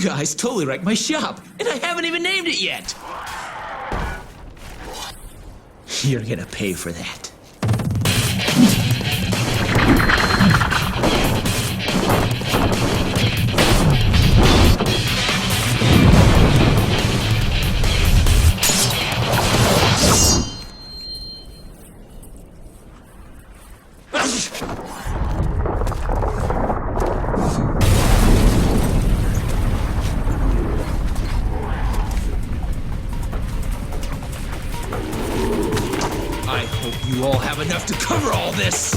You guys totally wrecked my shop, and I haven't even named it yet! You're gonna pay for that. Cover all this!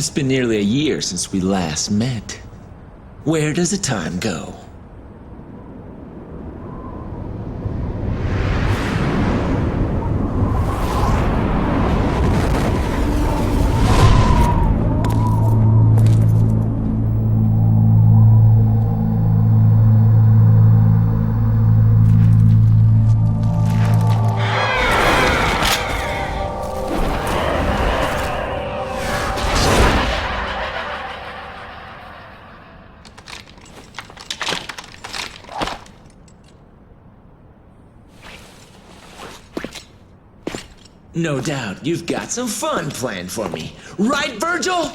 It's been nearly a year since we last met. Where does the time go? No doubt you've got some fun planned for me. Right, Virgil?